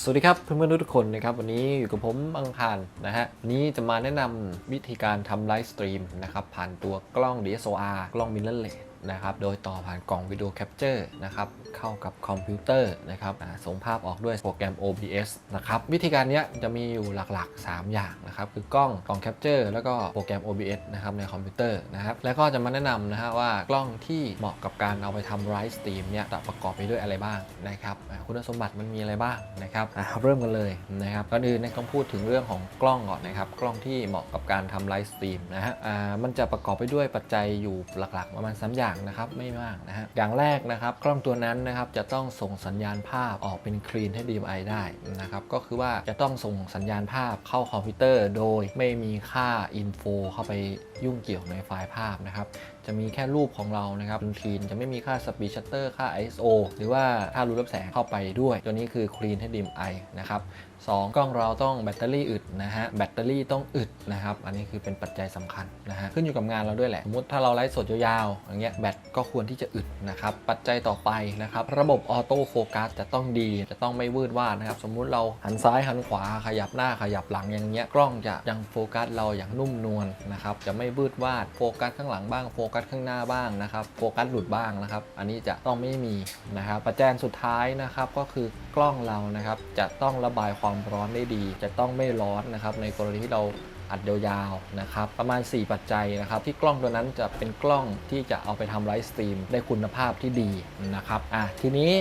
สวัสดีครับเพื่อนๆทุกคนนะครับวันนี้อยู่กับผมอังคารนะฮะวันนี้จะมาแนะนำวิธีการทำไลฟ์สตรีมนะครับผ่านตัวกล้อง DSLR กล้องมิเรอร์เลส นะครับโดยต่อผ่านกล่องวิดีโอแคปเจอร์นะครับเข้ากับคอมพิวเตอร์นะครับส่งภาพออกด้วยโปรแกรม OBS นะครับวิธีการนี้จะมีอยู่หลักๆ 3 อย่างนะครับคือกล้องกล้องแคปเจอร์แล้วก็โปรแกรม OBS นะครับในคอมพิวเตอร์นะครับแล้วก็จะมาแนะนำนะฮะว่ากล้องที่เหมาะกับการเอาไปทำไลฟ์สตรีมเนี่ยจะประกอบไปด้วยอะไรบ้างนะครับคุณสมบัติมันมีอะไรบ้างนะครับเริ่มกันเลยนะครับก่อนอื่นต้องพูดถึงเรื่องของกล้องก่อนนะครับกล้องที่เหมาะกับการทำไลฟ์สตรีมนะฮะมันจะประกอบไปด้วยปัจจัยอยู่หลักๆประมาณ3อย่างนะครับไม่มากนะฮะอย่างแรกนะครับกล้องตัวนั้นนะครับจะต้องส่งสัญญาณภาพออกเป็นคลีนให้ DMI ได้นะครับก็คือว่าจะต้องส่งสัญญาณภาพเข้าคอมพิวเตอร์ โดยไม่มีค่าอินโฟเข้าไปยุ่งเกี่ยวในไฟล์ภาพนะครับจะมีแค่รูปของเรานะครับคลีนจะไม่มีค่าสปีดชัตเตอร์ค่า ISO หรือว่าค่ารูรับแสงเข้าไปด้วย ตัวนี้คือ Clean HDMI นะครับสองกล้องเราต้องแบตเตอรี่อึดนะฮะแบตเตอรี่ต้องอึดนะครับอันนี้คือเป็นปัจจัยสำคัญนะฮะขึ้นอยู่กับงานเราด้วยแหละสมมติถ้าเราไลฟ์สดยาวๆอย่างเงี้ยแบตก็ควรที่จะอึดนะครับปัจจัยต่อไปนะครับระบบออโต้โฟกัสจะต้องดีจะต้องไม่วืดวาดนะครับสมมุติเราหันซ้ายหันขวาขยับหน้าขยับหลังอย่างเงี้ยกล้องจะยังโฟกัสเราอย่างนุ่มนวลนะครับจะไม่วืดวาดโฟกัสข้างหลังบ้างโฟกัสข้างหน้าบ้างนะครับโฟกัสหลุดบ้างนะครับ อันนี้จะต้องไม่มีนะครับประแจนสุดท้ายนะครับก็คือกล้องเรานะครับจะต้องระบายความร้อนได้ดี จะต้องไม่ร้อนนะครับในกรณีที่เราอัดยาวๆนะครับประมาณ 4 ปัจจัยนะครับที่กล้องตัวนั้นจะเป็นกล้องที่จะเอาไปทำไลฟ์สตรีมได้คุณภาพที่ดีนะครับอะทีนี้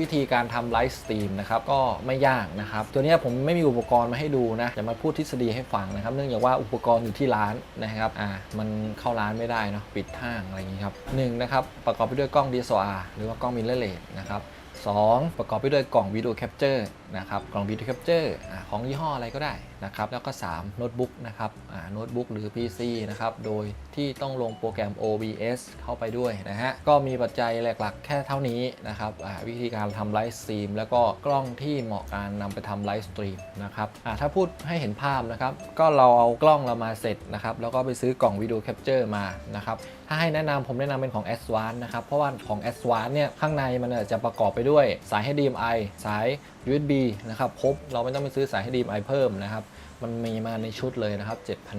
วิธีการทำไลฟ์สตรีมนะครับก็ไม่ยากนะครับ ตัวนี้ผมไม่มีอุปกรณ์มาให้ดูนะจะมาพูดทฤษฎีให้ฟังนะครับ เนื่องจากว่าอุปกรณ์อยู่ที่ร้านนะครับอ่ามันเข้าร้านไม่ได้เนาะปิดห้างอะไรอย่างนี้ครับหนึ่งนะครับประกอบไปด้วยกล้อง DSLR หรือว่ากล้องมิเรอร์เลสนะครับ สองประกอบไปด้วยกล่องวิดีโอแคปเจอร์นะครับกล่องวิดีโอแคปเจอร์ของยี่ห้ออะไรก็ได้นะครับแล้วก็ 3 โน้ตบุ๊กนะครับโน้ตบุ๊กหรือ PC นะครับโดยที่ต้องลงโปรแกรม OBS เข้าไปด้วยนะฮะก็มีปัจจัยหลักๆ แค่เท่านี้นะครับวิธีการทำไลฟ์สตรีมแล้วก็กล้องที่เหมาะการนำไปทำไลฟ์สตรีมนะครับถ้าพูดให้เห็นภาพนะครับก็เราเอากล้องเรามาเสร็จนะครับแล้วก็ไปซื้อกล่องวิดีโอแคปเจอร์มานะครับถ้าให้แนะนำผมแนะนำเป็นของ a d v a n c e นะครับ เพราะว่าของ a d v a n c e เนี่ยข้างในมันจะประกอบไปด้วยสาย HDMI สาย USB นะครับครบเราไม่ต้องไปซื้อสาย HDMI เพิ่มนะครับมันมีมาในชุดเลยนะครับ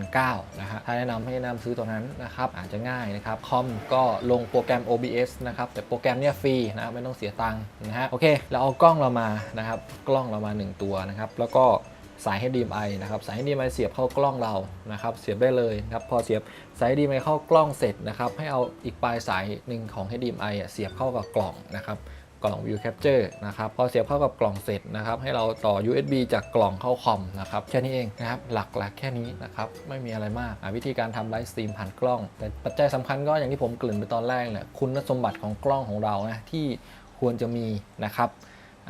7,900นะฮะถ้าแนะนำให้แนะนำซื้อตัวนั้นนะครับอาจจะง่ายนะครับคอมก็ลงโปรแกรม OBS นะครับแต่โปรแกรมเนี่ยฟรีนะไม่ต้องเสียตังค์นะฮะโอเคเราเอากล้องเรามานะครับกล้องเรามา 1 ตัวนะครับแล้วก็ สาย HDMI นะครับสาย HDMI เสียบเข้ากล้องเรานะครับเสียบได้เลยนะครับพอเสียบสาย HDMI เข้ากล้องเสร็จนะครับให้เอาอีกปลายสายหนึ่งของ HDMI เสียบเข้ากับกล่องนะครับกล่อง View Capture นะครับพอเสียบเข้ากับกล่องเสร็จนะครับให้เราต่อ USB จากกล่องเข้าคอมนะครับแค่นี้เองนะครับหลักๆแค่นี้นะครับไม่มีอะไรมากอะวิธีการทำไลฟ์สตรีมผ่านกล้อง แต่ปัจจัยสำคัญก็อย่างที่ผมกริ่นไปตอนแรกแหละคุณสมบัติของกล้องของเรานะที่ควรจะมีนะครับ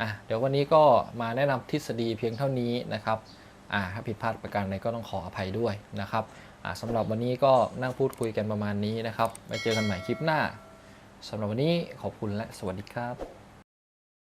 อะเดี๋ยววันนี้ก็มาแนะนำทฤษฎีเพียงเท่านี้นะครับอ่าถ้าผิดพลาดประการใดก็ต้องขออภัยด้วยนะครับอ่าสำหรับวันนี้ก็นั่งพูดคุยกันประมาณนี้นะครับไว้เจอกันใหม่คลิปหน้าสำหรับวันนี้ขอบคุณและสวัสดีครับ